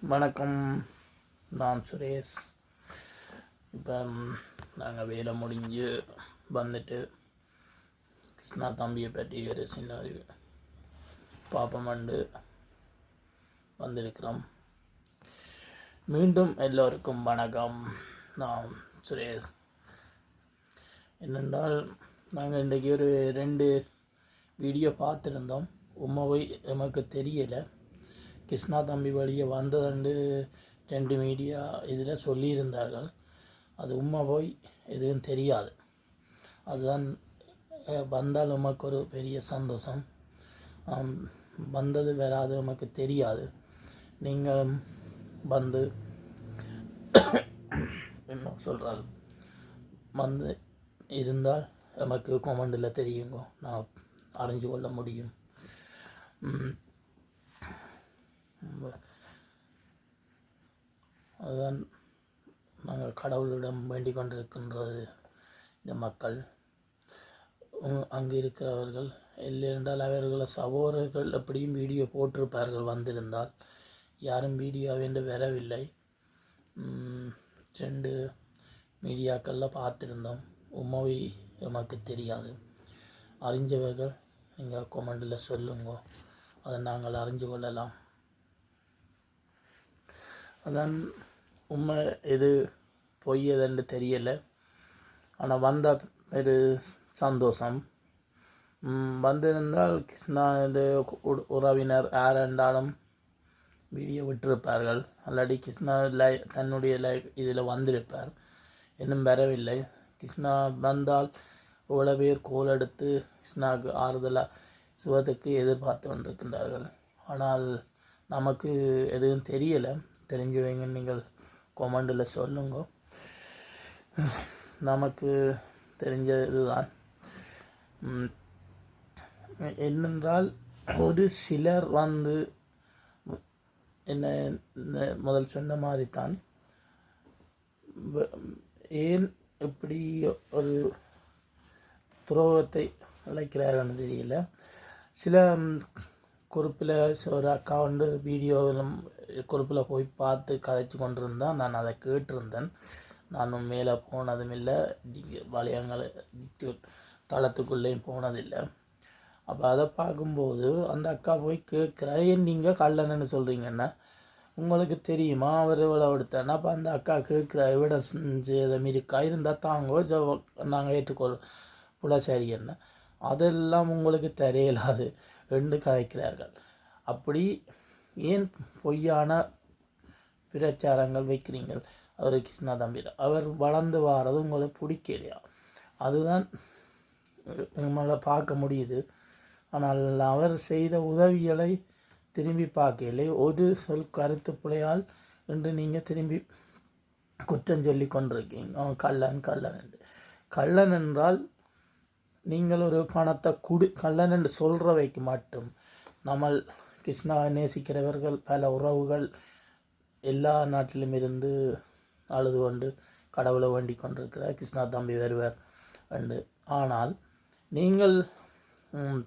வணக்கம். நான் சுரேஷ். இப்போ நாங்கள் வேலை முடிஞ்சு வந்துட்டு கிருஷ்ணா தம்பியை பற்றி ஒரு சின்ன ஒரு பாப்பமண்டு வந்திருக்கிறோம். மீண்டும் எல்லோருக்கும் வணக்கம். நான் சுரேஷ். என்னென்றால் நாங்கள் இன்றைக்கி ஒரு ரெண்டு வீடியோ பார்த்துருந்தோம். உண்மை நமக்கு தெரியலை. கிருஷ்ணா தம்பி வழியே வந்ததுண்டு ரெண்டு மீடியா இதில் சொல்லியிருந்தார்கள். அது உண்மை போய் எதுவும் தெரியாது. அதுதான் வந்தால் உமக்கு ஒரு பெரிய சந்தோஷம். வந்தது வராது உமக்கு தெரியாது. நீங்கள் வந்து என்ன சொல்கிறாரு வந்து இருந்தால் நமக்கு கொமெண்டில் தெரியுங்க. நான் அறிஞ்சு கொள்ள முடியும். அதுதான் நாங்கள் கடவுளிடம் வேண்டிக் கொண்டிருக்கின்றது இந்த மக்கள். அங்கு இருக்கிறவர்கள் இல்லை என்றால் அவர்களை சகோதரர்கள் எப்படியும் வீடியோ போட்டிருப்பார்கள் வந்திருந்தால். யாரும் வீடியோ என்று வரவில்லை. செண்டு ரெண்டு மீடியாக்களில் பார்த்துருந்தோம். உண்மை எமக்கு தெரியாது. அறிஞ்சவர்கள் நீங்கள் கொமெண்டில் சொல்லுங்க. அதை நாங்கள் அறிஞ்சு கொள்ளலாம். அதான் உண்மை எது பொய் எதுன்னு தெரியலை. ஆனால் வந்த ஒரு சந்தோஷம். வந்திருந்தால் கிருஷ்ணா உ- உறவினர் யார் என்றாலும் வீடியோ விட்டிருப்பார்கள். அல்லாடி கிருஷ்ணா லை தன்னுடைய லைஃப் இதில் வந்திருப்பார். இன்னும் வரவில்லை. கிருஷ்ணா வந்தால் இவ்வளோ பேர் கோல் எடுத்து கிருஷ்ணாவுக்கு ஆறுதலாக சுகத்துக்கு எதிர்பார்த்து கொண்டிருக்கின்றார்கள். ஆனால் நமக்கு எதுவும் தெரியலை. தெரிஞ்சவங்க நீங்கள் கொமெண்டில் சொல்லுங்க. நமக்கு தெரிஞ்ச இதுதான் என்னென்றால் ஒரு சிலர் வந்து என்ன முதல் சொன்ன மாதிரி தான் ஏன் இப்படி ஒரு துரோகத்தை அழைக்கிறார்கள்னு தெரியல. சில குறிப்பில் ஒரு அக்கா வந்து வீடியோவிலும் குறிப்பில் போய் பார்த்து கதைச்சு கொண்டிருந்தான். நான் அதை கேட்டிருந்தேன். நானும் மேலே போனதும் இல்லை. வளையங்கள் தளத்துக்குள்ளேயும் போனதில்லை. அப்போ அதை பார்க்கும்போது அந்த அக்கா போய் கேட்குறா ஏன் நீங்கள் கல்லணன்னு சொல்கிறீங்கன்னா உங்களுக்கு தெரியுமா? அவர் இவ்வளோ எடுத்தானா அப்போ அந்த அக்கா கேட்குற எவிடன்ஸ் இதை இருக்கா இருந்தால் தாங்கோ நாங்கள் ஏற்றுக்கொள் புலசாரி என்ன அதெல்லாம் உங்களுக்கு தெரியலாது. ரெண்டு கதைக்கிறார்கள் அப்படி ஏன் பொய்யான பிரச்சாரங்கள் வைக்கிறீங்கள் அவர் கிருஷ்ணா தம்பியில் அவர் வளர்ந்து வாரது உங்களுக்கு பிடிக்கலையா? அதுதான் நம்மளால் பார்க்க முடியுது. ஆனால் அவர் செய்த உதவிகளை திரும்பி பார்க்கலை ஒரு சொல் கருத்து பிழையால் என்று நீங்கள் திரும்பி குற்றம் சொல்லி கொண்டிருக்கீங்க. அவன் கள்ளன் கள்ளன் என்று. கள்ளன் என்றால் நீங்கள் ஒரு பணத்தை குடு கள்ளன் என்று சொல்கிறவைக்கு மட்டும். நம்ம கிருஷ்ணாவை நேசிக்கிறவர்கள் பல உறவுகள் எல்லா நாட்டிலும் இருந்து அழுது கொண்டு கடவுளை வேண்டி கொண்டிருக்கிறார் கிருஷ்ணா தம்பி வருவார் என்று. ஆனால் நீங்கள் கல்லன்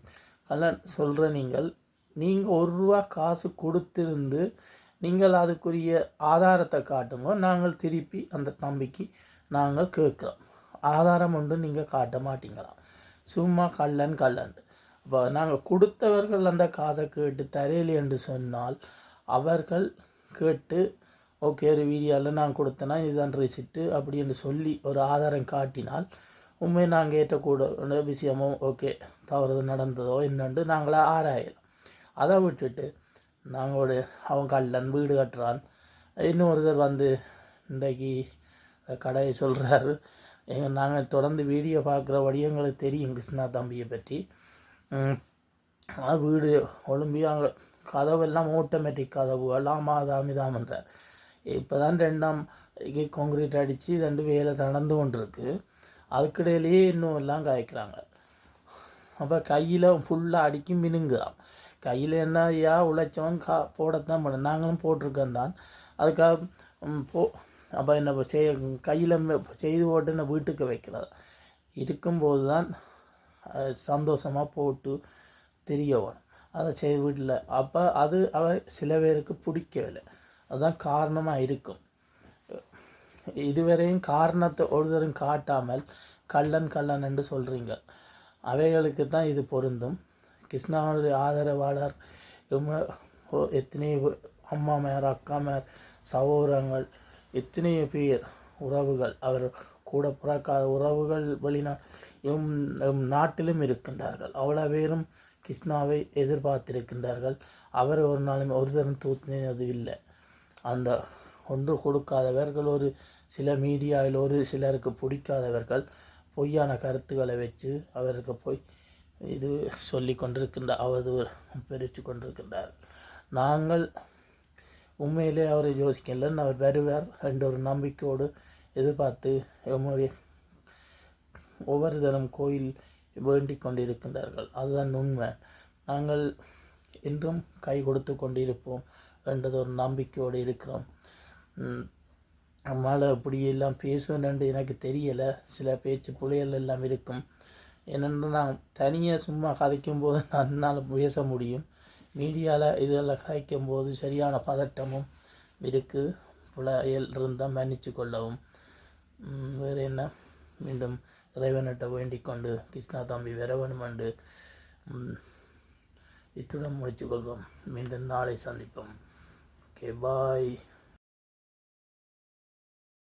கள்ளன் சொல்கிற நீங்கள் நீங்கள் ஒரு ரூபா காசு கொடுத்திருந்து நீங்கள் அதுக்குரிய ஆதாரத்தை காட்டுங்க நாங்கள் திருப்பி அந்த தம்பிக்கு நாங்கள் கேட்குறோம். ஆதாரம் ஒன்று நீங்கள் காட்ட மாட்டீங்களாம் சும்மா கள்ளன் கல்லன் இப்போ நாங்கள் கொடுத்தவர்கள் அந்த காசை கேட்டு தரையிலே என்று சொன்னால் அவர்கள் கேட்டு ஓகே ஒரு வீடியோவில் நான் கொடுத்தேன்னா இதுதான் ரிசிப்ட்டு அப்படி என்று சொல்லி ஒரு ஆதாரம் காட்டினால் உண்மை நாங்கள் ஏற்றக்கூட விஷயமோ ஓகே தவறுது நடந்ததோ என்னண்டு நாங்களே ஆராயலாம். அதை விட்டுட்டு நாங்கள் ஒரு அவன் கல்லன் வீடு கட்டுறான். இன்னொருத்தர் வந்து இன்றைக்கு கடையை சொல்கிறாரு நாங்கள் தொடர்ந்து வீடியோ பார்க்குற வடிவங்களுக்கு தெரியும் கிருஷ்ணா தம்பியை பற்றி. வீடு ஒலிம்பி அங்கே கதவெல்லாம் ஆட்டோமேட்டிக் கதவு. எல்லாம் மாதாமிதாமன்றார் இப்போ தான் ரெண்டாம் கான்கிரீட் அடித்து ரெண்டு வேலை நடந்து கொண்டிருக்கு. அதுக்கிடையிலேயே இன்னும் எல்லாம் காய்க்கிறாங்க. அப்போ கையில் ஃபுல்லாக அடிக்கி மினுங்குதான் கையில் என்ன ஐயா உழைச்சவன் கா போடத்தான் பண்ண நாங்களும் போட்டிருக்கோம் தான். அதுக்காக போ அப்போ என்ன செய் கையில் செய்து போட்டு என்ன வீட்டுக்கு வைக்கிறது. இருக்கும்போது தான் சந்தோஷமாக போட்டு தெரிய வரும். அதை செய்து வீட்டில். அப்போ அது அவர் சில பேருக்கு பிடிக்கவில்லை. அதுதான் காரணமாக இருக்கும். இதுவரையும் காரணத்தை ஒருத்தரும் காட்டாமல் கள்ளன் கள்ளன் என்று சொல்கிறீங்க அவைகளுக்கு தான் இது பொருந்தும். கிருஷ்ணாவுடைய ஆதரவாளர் எத்தனை ஓ- எத்தனையோ அம்மாமார் அக்காமார் சகோதரங்கள் எத்தனையோ பேர் உறவுகள் அவர் கூட பிறக்காத உறவுகள் வெளிநா எம் எம் நாட்டிலும் இருக்கின்றார்கள். அவ்வளோ பேரும் கிருஷ்ணாவை எதிர்பார்த்திருக்கின்றார்கள். அவர் ஒரு நாளும் ஒரு தரம் தூத்தினது இல்லை. அந்த ஒன்று கொடுக்காதவர்கள் ஒரு சில மீடியாவில் ஒரு சிலருக்கு பிடிக்காதவர்கள் பொய்யான கருத்துக்களை வச்சு அவருக்கு போய் இது சொல்லி கொண்டிருக்கின்ற அவதூறு பிரித்து கொண்டிருக்கின்றார் நாங்கள் உண்மையிலே அவரை யோசிக்கல அவர் வருவார் என்ற ஒரு நம்பிக்கையோடு எதிர்பார்த்து எம்முடைய ஒவ்வொரு தினம் கோயில் வேண்டிக் கொண்டிருக்கின்றார்கள். அதுதான் உண்மை. நாங்கள் இன்றும் கை கொடுத்து கொண்டிருப்போம் என்றது ஒரு நம்பிக்கையோடு இருக்கிறோம். நம்மளால் அப்படி எல்லாம் பேசுவேன் என்று எனக்கு தெரியலை. சில பேச்சு புலிகள் எல்லாம் இருக்கும். ஏனென்று நான் தனியாக சும்மா கதைக்கும் போது நான் என்னால் பேச முடியும். மீடியாவில் இதில் கதைக்கும் போது சரியான பதட்டமும் இருக்குது புலையில் இருந்தால் மன்னிச்சு கொள்ளவும். வேறு என்ன? மீண்டும் இறைவனிட்ட வேண்டிக் கொண்டு கிருஷ்ணா தம்பி வரவணும் என்று ம், இத்துடன் முடித்துக்கொள்வோம் மீண்டும் நாளை சந்திப்போம். Okay bye.